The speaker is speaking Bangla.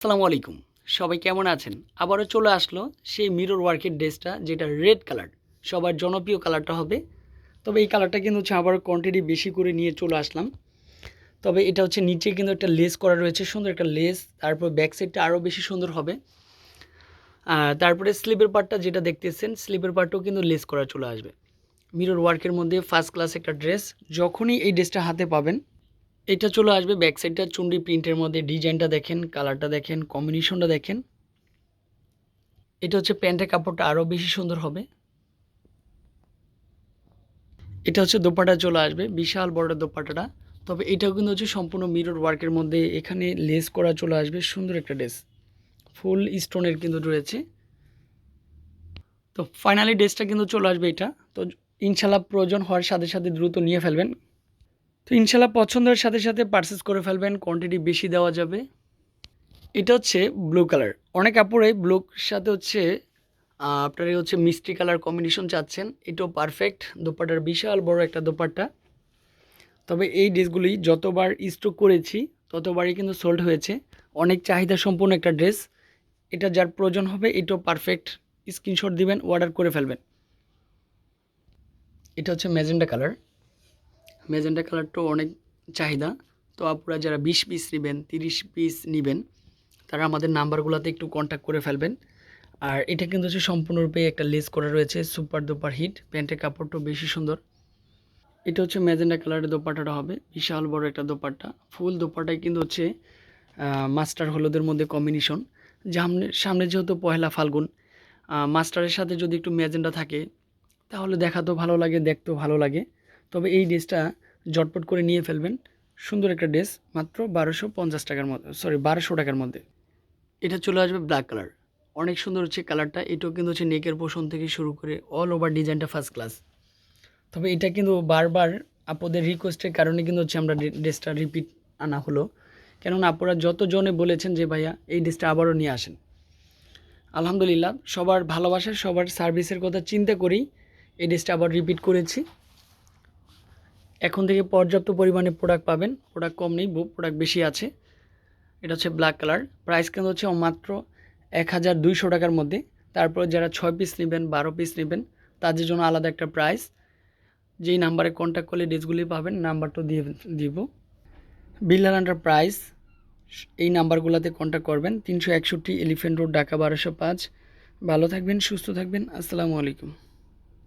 আসসালামু আলাইকুম। সবাই কেমন আছেন? আবারও চলে আসলো সেই মিরর ওয়ার্কের ড্রেসটা, যেটা রেড কালার সবার জনপ্রিয় কালারটা হবে। তবে এই কালারটা কিন্তু হচ্ছে আবার কোয়ান্টিটি বেশি করে নিয়ে চলে আসলাম। তবে এটা হচ্ছে নিচে কিন্তু একটা লেস করা রয়েছে, সুন্দর একটা লেস তারপর ব্যাক সাইডটা আরও বেশি সুন্দর হবে। তারপরে স্লিপের পার্টটা যেটা দেখতেছেন স্লিপের পার্টও কিন্তু লেস করা চলে আসবে। মিরর ওয়ার্কের মধ্যে ফার্স্ট ক্লাস একটা ড্রেস যখনই এই ড্রেসটা হাতে পাবেন এটা চলে আসবে ব্যাক সাইডটা চুন্ডি প্রিন্টের মধ্যে ডিজাইনটা দেখেন কালারটা দেখেন কম্বিনেশনটা দেখেন। এটা হচ্ছে প্যান্টের কাপড়টা আরও বেশি সুন্দর হবে। এটা হচ্ছে দোপাটা চলে আসবে, বিশাল বড় দোপাটাটা। তবে এটাও কিন্তু হচ্ছে সম্পূর্ণ মিরর ওয়ার্কের মধ্যে এখানে লেস করা চলে আসবে, সুন্দর একটা ড্রেস ফুল স্টোনের কিন্তু রয়েছে। তো ফাইনালি ড্রেসটা কিন্তু চলে আসবে এটা। তো ইনশাল্লাহ প্রয়োজন হওয়ার সাথে সাথে দ্রুত নিয়ে ফেলবেন। তো ইনশাল্লাহ পছন্দের সাথে সাথে পারচেস করে ফেলবেন কোয়ান্টিটি বেশি দেওয়া যাবে। এটা হচ্ছে ব্লু কালার অনেক কাপড়ে ব্লুর সাথে হচ্ছে আপনার হচ্ছে মিষ্টি কালার কম্বিনেশন চাচ্ছেন। এটাও পারফেক্ট দোপাটার বিশাল বড় একটা দোপাট্টা। তবে এই ড্রেসগুলি যতবার স্টক করেছি, ততবারই কিন্তু সোল্ড হয়েছে। অনেক চাহিদা সম্পূর্ণ একটা ড্রেস। এটা যার প্রয়োজন হবে, এটাও পারফেক্ট স্ক্রিনশট দিবেন অর্ডার করে ফেলবেন। এটা হচ্ছে ম্যাজেন্ডা কালার ম্যাজেন্টা কালারটাও অনেক চাহিদা। তো আপনারা যারা বিশ পিস নেবেন, তিরিশ পিস নেবেন, তারা আমাদের নাম্বারগুলোতে একটু কন্ট্যাক্ট করে ফেলবেন। আর এটা কিন্তু হচ্ছে সম্পূর্ণরূপে একটা লেস করা রয়েছে, সুপার দুপার হিট। প্যান্টের কাপড়টাও বেশি সুন্দর। এটা হচ্ছে ম্যাজেন্ডা কালারের দোপাট্টাটা হবে, বিশাল বড় একটা দোপাট্টা। ফুল দোপাট্টায় কিন্তু হচ্ছে মাস্টার হলুদের মধ্যে কম্বিনেশন সামনে সামনে যেহেতু পয়লা ফাল্গুন মাস্টারের সাথে যদি একটু ম্যাজেন্ডা থাকে, তাহলে দেখাতেও ভালো লাগে, দেখতেও ভালো লাগে। তবে এই ড্রেসটা জটপট করে নিয়ে ফেলবেন। সুন্দর একটা ড্রেস, মাত্র বারোশো পঞ্চাশ টাকার মধ্যে সরি বারোশো টাকার মধ্যে। এটা চলে আসবে ব্ল্যাক কালার অনেক সুন্দর হচ্ছে কালারটা এটাও কিন্তু হচ্ছে নেকের পোষণ থেকে শুরু করে অল ওভার ডিজাইনটা ফার্স্ট ক্লাস তবে এটা কিন্তু বারবার আপদের রিকোয়েস্টের কারণে কিন্তু হচ্ছে আমরা ড্রেসটা রিপিট আনা হলো। কেননা আপনারা যতজনে বলেছেন যে, ভাইয়া, এই ড্রেসটা আবারও নিয়ে আসেন। আলহামদুলিল্লাহ, সবার ভালোবাসা, সবার সার্ভিসের কথা চিন্তা করেই এই ড্রেসটা আবার রিপিট করেছি। এখন থেকে পর্যাপ্ত পরিমাণে প্রোডাক্ট পাবেন। প্রোডাক্ট কম নেই প্রোডাক্ট বেশি আছে। এটা হচ্ছে ব্ল্যাক কালার প্রাইস কিন্তু হচ্ছে মাত্র এক হাজার দুইশো টাকার মধ্যে। তারপর যারা ছয় পিস নেবেন, বারো পিস নেবেন, তাদের জন্য আলাদা একটা প্রাইস যেই নাম্বারে কন্ট্যাক্ট করলে ড্রেসগুলি পাবেন নাম্বারটা দিয়ে দিব। বিল্লাল আন্ডার প্রাইস এই নাম্বারগুলোতে কন্ট্যাক্ট করবেন। তিনশো একষট্টি এলিফেন্ট রোড ঢাকা বারোশো পাঁচ। ভালো থাকবেন, সুস্থ থাকবেন। আসসালামু আলাইকুম।